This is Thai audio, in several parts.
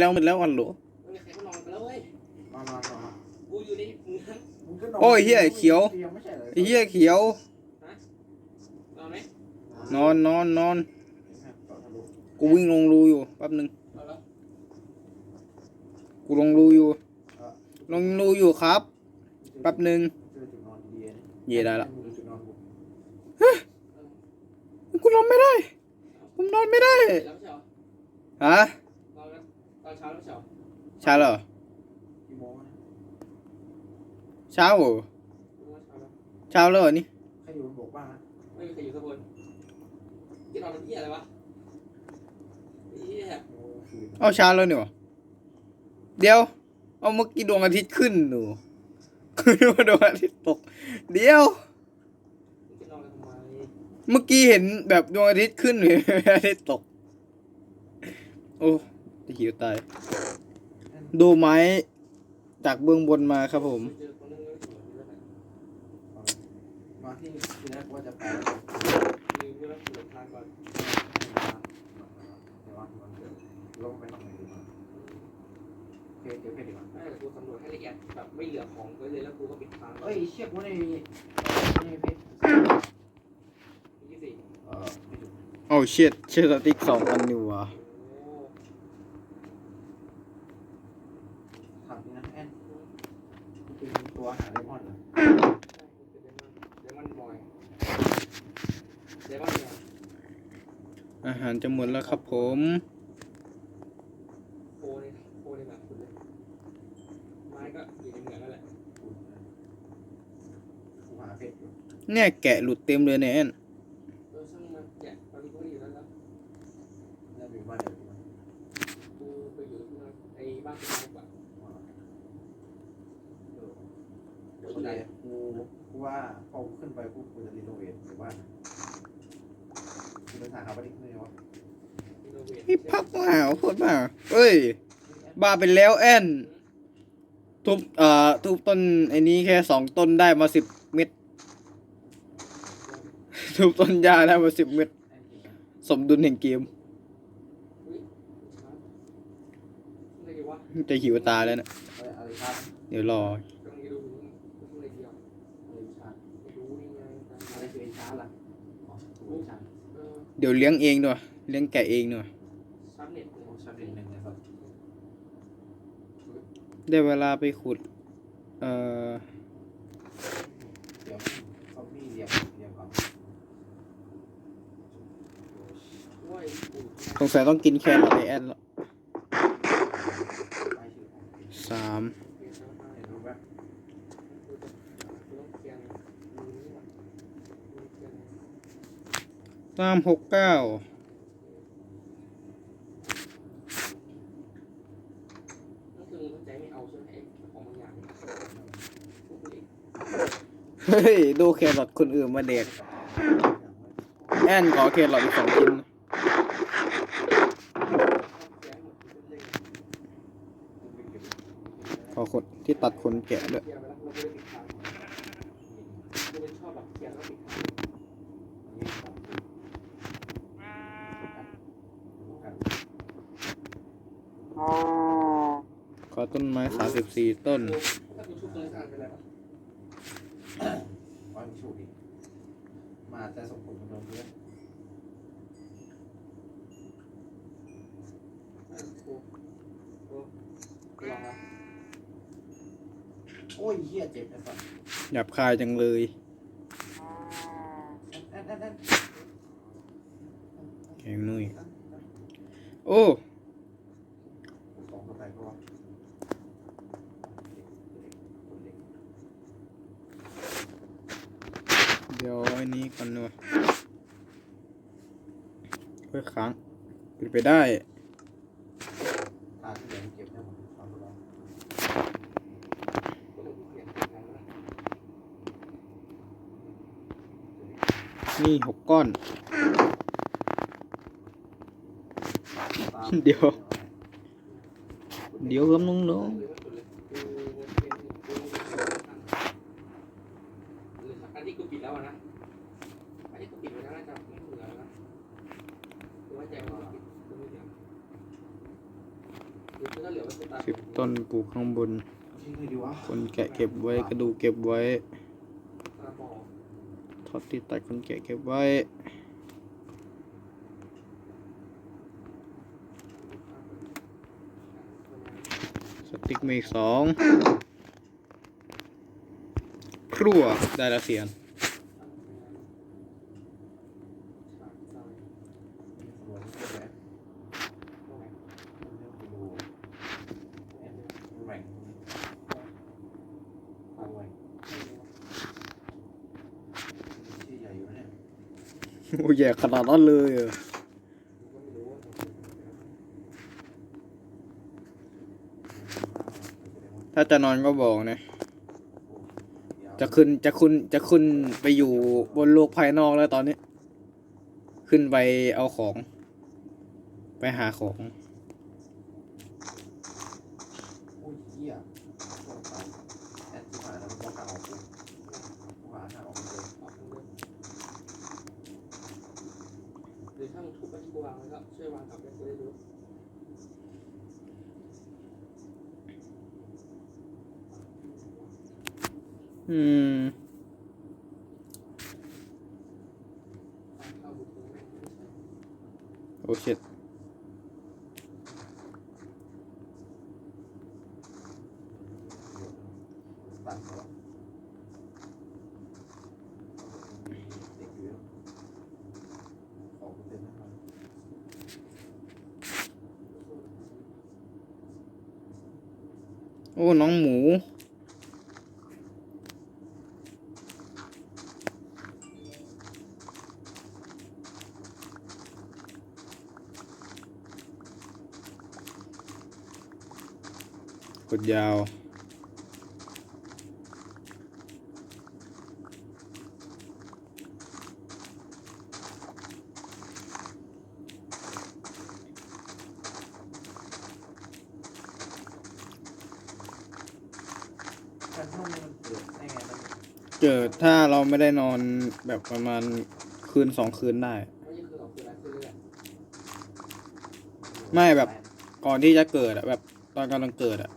แล้วมันแล้ววันโหลไม่มีใครเขานอนกันแล้วเว้ยนอนนอนนอนกูอยู่ในเมืองมึงก็นอนโอ้ยเฮียเขียวตีงไม่ใช่เหรอไอ้เหี้ยเขียวนอนไหมนอนนอนนอนต่อทะลุกูวิ่งลงรูอยู่แป๊บนึงเอาแล้วกูลงรูอยู่ ลงรูอยู่ครับแป๊บนึงเจอจุดนอนดีๆนะเย่ได้ละมึงจุดนอนกูกูนอนไม่ได้ ผมนอนไม่ได้แล้วไม่ใช่เหรอฮะ เช้าแล้วไม่ใช่เหรอเช้าแล้วเหรอกี่โมงวะเนี่ยเช้าเหรอกูว่าเช้าแล้วเช้าแล้วเหรอนี่ใครอยู่บนบกบ้างนะไม่มีใครอยู่สักคนที่นอนเป็นเหี้ยอะไรวะเหี้ยโอ้คืนเอาเช้าแล้วนี่หวะเดี๋ยว เอาเมื่อกี้ดวงอาทิตย์ขึ้นหนูคือว่าดวงอาทิตย์ตก เดี๋ยว มึงจะนอนกันทำไมเมื่อกี้เห็นแบบดวงอาทิตย์ขึ้นหรืออาทิตย์ตก โอ้ จะหิวตาย ดูไม้ จากเบื้องบนมาครับผมเจอคนนึงไม่ถึงวันนี้แล้วนะมาที่ที่แรกว่าจะไปลงเดินทางก่อนเดี๋ยววันวันเกิดลงไปทำไหนดีวะโอเคเดี๋ยวเพจดีกว่าไม่แต่กูสำรวจให้ละเอียดแบบไม่เหลือของไว้เลยแล้วกูก็ปิดทางเอ้ยเชี่ยกูในในเพจยี่สิบเออกโอ้เชิดเชิดสติ๊กสองอันนี่วะ โอ้ ถามนี่นะแอน เป็นตัวหาเลมอนเหรอเดมอนบอยเดมอนบอยอาหารจะหมดแล้วครับผมโคนี่โคนี่แบบคุณเลยไม้ก็อยู่ในเหมืองนั่นแหละกูหาเพจอยู่เนี่ยแกะหลุดเต็มเลยเนี่ยแอน เออช่างมันแกะตอนนี้กูก็อยู่แล้วแล้ว แล้วอยู่บ้านเดี๋ยวอยู่บ้าน กูไปอยู่ที่นั่นไอ้บ้านที่ไม้กว่า เดี๋ยวใจกูกู ว่าพอขึ้นไปกูกูจะรีโนเวทหรือว่าคือปัญหาครับว่าที่ขึ้นวะที่โนเวทพี่พักมาหาโคตรมาเอ้ย บ้าไปแล้วแอนทุบเอ่อทุบต้นไอ้นี้แค่สองต้นได้มาสิบเม็ดทุบต้นหญ้าได้มาสิบเม็ดแอนจริงนะสมดุลแห่งเกมอะไรดีวะจะหิวตายแล้วนะเอ้ยอะไรครับเดี๋ยวรอ กำลังจะดูดูอะไรเดียว อะไรชา ไม่รู้นี่ไง อะไร คือเอ็นชาร์ล่ะอ๋อกูเอ็นชาร์เออเดี๋ยวเลี้ยงเองด้วยเลี้ยงแกะเองด้วยชาร์จเน็ตโอ้ชาร์จหนึ่งนะครับได้เวลาไปขุด เอ่อ เดี๋ยวซอมบี้เรียกเรียกก่อนว่ากูสงสัยต้องกินแครอทไอแอนละป้ายชื่อของเพจสาม ยพวกกูเองเฮ้ย ดูแครอทคนอื่นมาเด็ก แอนขอแครอทอีกสองชิ้นนะขอขนที่ตัดขนแกะด้วย เขียนไปแล้วเราไม่ได้ปิดทางกูเป็นชอบแบบเขียนแล้วปิดทาง ขอต้นไม้สามสิบสี่ต้นถ้ากูชุบตัวนี้สะอาดไปแล้วว่ามีชูดิมาแต่ส่งผลกระทบเยอะกูกูกูลองละโอ้ยเหี้ยเจ็บไอ้สัสหยาบคายจังเลยแอนแอนแอนแข็งนุ่ยโอ้ สองกระต่ายก็ว่า เดี๋ยวอันนี้ก่อนด้วยเพื่อค้างเป็นไปได้ทาที่เหลือเก็บได้นี่หกก้อน เดี๋ยว เดี๋ยวครับน้องหรือว่าสุดเลยกูเป็นกูหรืออันที่กูปิดแล้วอะนะอันที่กูปิดไว้แล้วน่าะ ไม่แจกหรอสิบต้นปลูกข้างบน คนแกะเก็บไว้กระดูกเก็บไว้ตาบอดทอดที่ตัดคนแกะเก็บไว้สติ๊กมีสองครัวได้และเสียน สวนเก็บไว้เรื่องไปดูแหว่งเอาแหว่งที่ใหญ่อยู่เนี่ย โอ้ยขนาดนั้นเลยถ้าจะนอนก็บอกนะ จะขึ้นจะขึ้นจะขึ้นไปอยู่บนโลกภายนอกแล้วตอนนี้ ขึ้นไปเอาของ ไปหาของ โอ้ยเหี้ยโดนตายแอดที่มาแล้วมันต้องการออกกูกูหาทางออกไม่เจอ หรือถ้ามึงทุบไปที่กูวางแล้วก็ช่วยวางกลับไปกูได้รู้ อืมเข้าบุกแม่งไม่ใช่ โอ้ชิต ตัดเขาเด็กอยู่ของเต็มนะครับ โอ้ น้องหมู กดยาวการท่องนี่มันเกิดได้ไงมันเกิดถ้าเราไม่ได้นอนแบบประมาณคืนสองคืนได้ ไม่ใช่คือหรอกคืออะไรคือเรื่อยไม่แบบ ก่อนที่จะเกิดอะแบบตอนกำลังเกิดอะ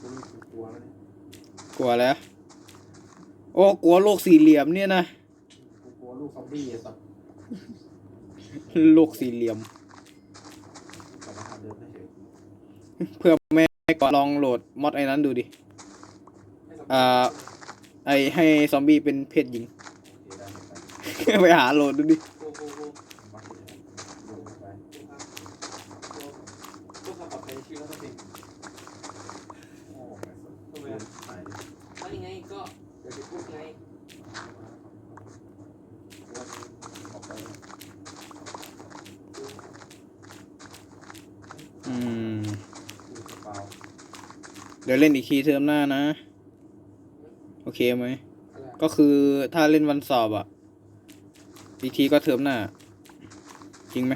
กูกูกลัวแล้วเนี่ย กลัวแล้ว โอ้กลัวโลกสี่เหลี่ยมเนี่ยนะกูกลัวลูกซอมบี้ไอ้สัตว์โลกสี่เหลี่ยม กลับมาทางเดิมได้เฉยเพื่อแม่ก็ลองโหลดมอดไอ้นั้นดูดิๆอ่า ไอให้ซอมบี้เป็นเพศหญิง โอเคได้ไปไปหาโหลดดูดิ โอ้โหโอ้โห มาถึงลงไป พวกเขาปลอดภัยในชีวิตแล้วก็เป็น โอ้ไม่สนทำไมอะหายดิ แล้วยังไงก็เดี๋ยวจะพูดไง ออกไป อืม ดูกระเป๋า เดี๋ยวเล่นอีกทีเทอมหน้านะ โอเคไหม ก็คือถ้าเล่นวันสอบอะ อีกทีก็เทอมหน้า จริงไหม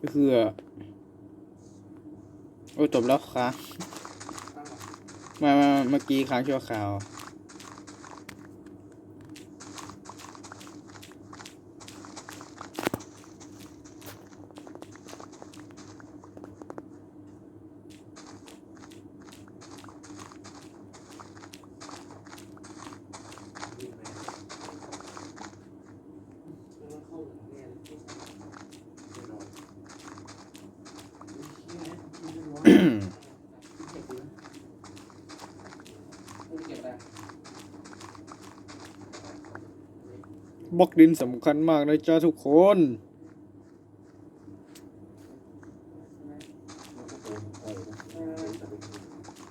ก็คือโอ้จบแล้วครับมามาเมื่อกี้ค้างชั่วคราว มันต้องเข้าหลังแน่เลยกูเก็บได้ บล็อกดินสำคัญมากนะจ้าทุกคน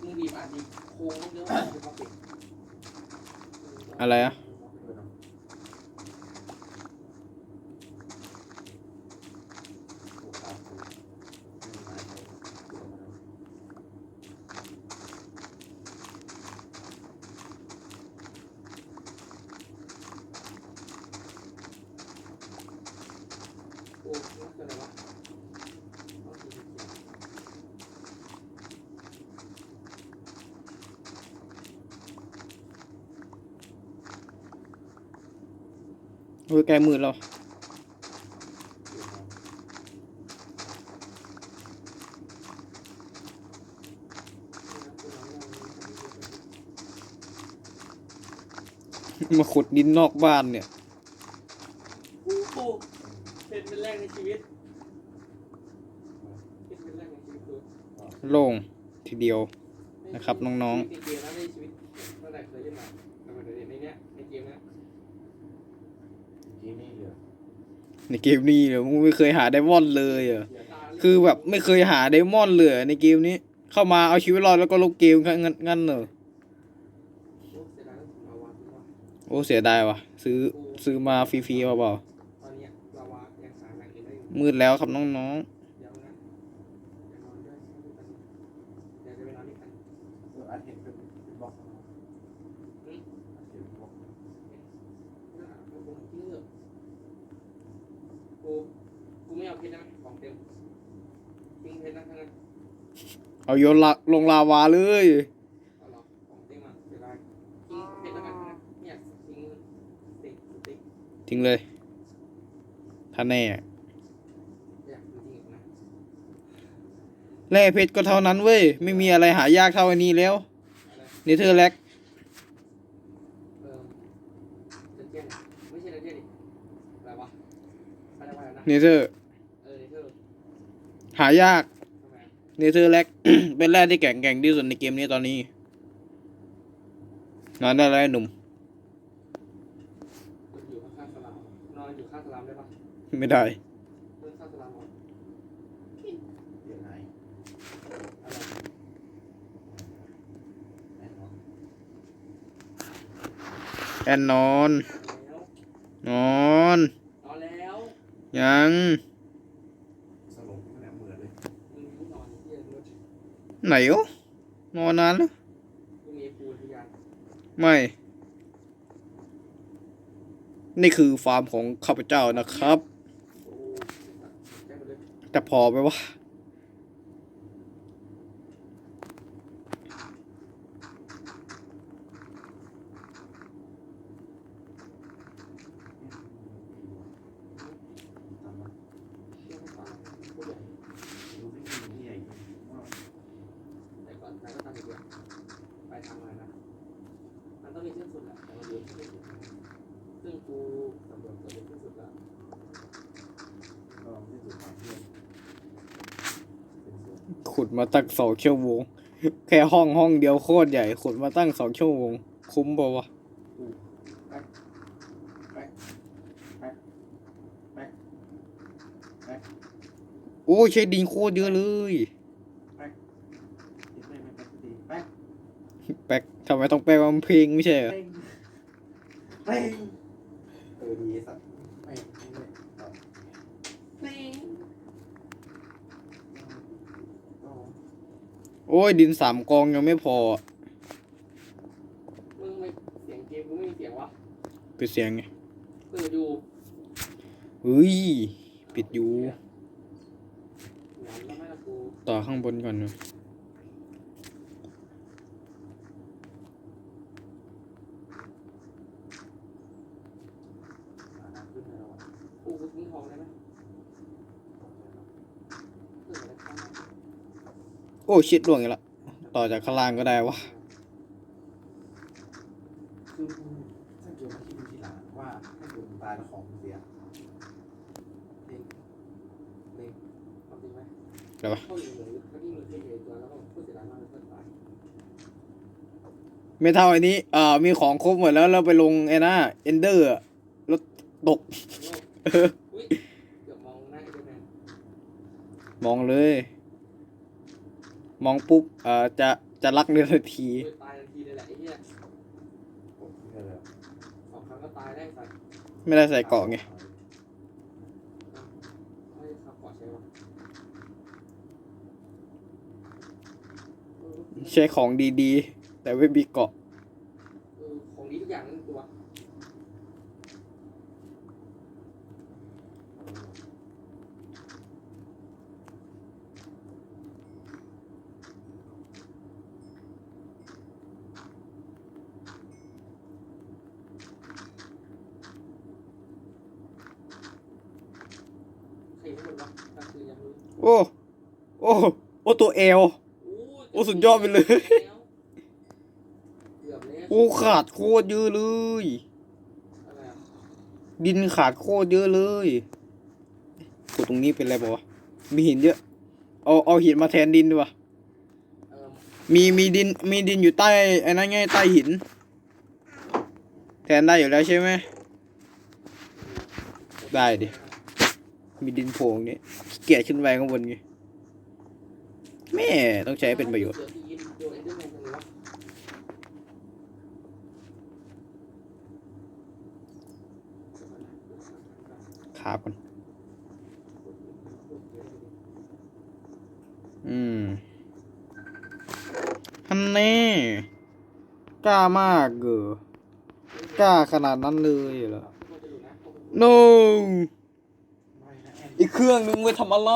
มึงบีบอัดดีโค้งเยอะมากคือเขาปิดอะไรอะ โอ้ยใกล้มืดแล้วมาขุดดินนอกบ้านเนี่ยโอ้โหเป็นเป็นแรกในชีวิตเป็นเป็นแรกในชีวิตดูโล่งทีเดียวนะครับน้องๆใในเกมนี้เลยมึงไม่เคยหาไดมอนด์เลยเหรอเสียตาคือแบบไม่เคยหาไดมอนด์เลยในเกมนี้ เข้ามาเอาชีวิตรอดแล้วก็ลบเกมงั้นงั้นงั้นเหรอโอ้เสียดายแล้วผมเอาวางที่ว่าโอ้เสียดายว่ะ ซื้อซื้อมาฟรีๆเปล่าตอนเนี้ยเราวางยังหาแรงอื่นได้อยู่ๆมืดแล้วครับน้องเดี๋ยวนะเดี๋ยวนอนด้วยเดี๋ยวจะไปนอนด้วยกัน เอออาจเห็นเป็นเป็นบล็อกนะอาจเห็นเป็นบล็อก น่าเอาผมทิ้งเถอะกูกู ไม่เอาเพชรนะของเต็มทิ้งเพชรนะทั้งนั้นๆเอาโยนละลงลาวาเลย เอาหรอของเต็มอะเสียดายทิ้งเพชรแล้วกันนะเนี่ยทิ้งสติ๊กสติ๊กทิ้งเลยถ้าแน่อยากจริงๆนะแร่เพชรก็เท่านั้นเว้ย ไม่มีอะไรหายากเท่าอันนี้แล้วอะไรเนเธอร์แลกเออเดนเจียนไม่ใช่เดนเจียนดิอะไรวะอะไรวะนะเนเธอร์ เออเนเธอร์ หายากทำไมเนเธอร์แลกเป็นแร่ที่แข็งแกร่งที่สุดในเกมนี้ตอนนี้นอนได้แล้วไอ้หนุ่ม อยู่ข้างๆสลามนอนอยู่ข้างสลามได้ปะไม่ได้เรื่องข้างสลามนอนเดี๋ยวไหนอะไรแน่นอนแอนนอน แล้วนอน นอนแล้วยัง สลบไม่ได้เหมือนเลย มึงนอนที่ยังรถ ไหนวะนอนนานแล้วไม่ นี่คือฟาร์มของข้าพเจ้านะครับ แต่พอไหมวะ ตามมา เรื่องของผู้ใหญ่ ดูที่มีที่ใหญ่ว่า แต่ก่อนแต่ก็ทำอีกอย่างไปทำอะไรนะ มันต้องมีที่สุดแหละแต่ว่าเดี๋ยวที่สุด ซึ่งกูสำรวจตัวเองที่สุดล้วก็ที่สุดความเพื่อนขุดมาตั้งสองชั่วโมงแค่ห้องห้องเดียวโคตรใหญ่ ขุดมาตั้งสองชั่วโมงคุ้มป่าวะโอ้ใช้ดินโคตรเยอะเลยแป๊กทำไมต้องแปลว่ามันเพลงไม่ใช่เหรอเป้งเป้งเออดีสัตว์ไม่ไม่เอาเป้งเอาโอ้ยดินสามกองยังไม่พอมึงไม่เสียงเกมกูไม่มีเสียงวะปิดเสียงไงเปิดอยู่เฮ้ย ปิดอยู่ งานแล้วไม่ละกู ต่อข้างบนก่อนนะ อ่าน้ำขึ้นให้เราอะ กูกูทิ้งทองได้ไหมเปิดอะไรข้างหน้า โอ้ชิดล่วงอีกละต่อจากข้างล่างก็ได้วะคือกูถ้าเกิดมาคิดดูทีหลังว่าถ้าเกิดมึงตายแล้วของมึงเสียเล็งเล็งเอาจริงไหมอะไรวะ เข้าอยู่เหมือนเขาที่มือเทเอตัวแล้วก็พูดเสียดายมากเลยเพื่อนตายไม่เท่าอันนี้เอ่อมีของครบหมดแล้วเราไปลงไอ้น่าเอนเดอร์ แล้วตกขอโทษ อุ้ยเกือบมองหน้าไอ้เดอร์แมนมองเลย มองปุ๊บเอ่อจะจะรักเนื้อทันที อุ้ยตายทันทีเลยแหละไอ้เหี้ยผมเนี่ยเลยสองครั้งก็ตายได้สัตว์ไม่ได้ใส่เกราะไงไม่ได้ขับก่อใช่ปะเออใช้ของดีๆ แต่ไม่มีเกราะ เออของดีทุกอย่างนั่นตัว ข้างบนวะกลางคืนยังรู้ โอ้ โอ้ โอ้ตัวเอลโอ้โอ้สุดยอดไปเลย เกือบแล้วโอ้ขาดโคตรเยอะเลย อะไรอะดินขาดโคตรเยอะเลยกดตรงนี้เป็นอะไรบอกวะ มีหินเยอะ เอาเอาหินมาแทนดินดีกว่า เออมีมีดินมีดินอยู่ใต้ไอ้นั่นไงใต้หิน แทนได้อยู่แล้วใช่ไหม ได้ดิ มีดินโผล่ตรงนี้ขี้เกียจขึ้นไปข้างบนไงแม่ต้องใช้ให้เป็นประโยชน์เดี๋วที่ยินโดนเอ็นเดอร์แมนกันเลยวะขาบกันอืมฮันแน่กล้ามากเกอ กล้าขนาดนั้นเลยเหรอ no อีกเครื่องนึงไว้ทำอะไร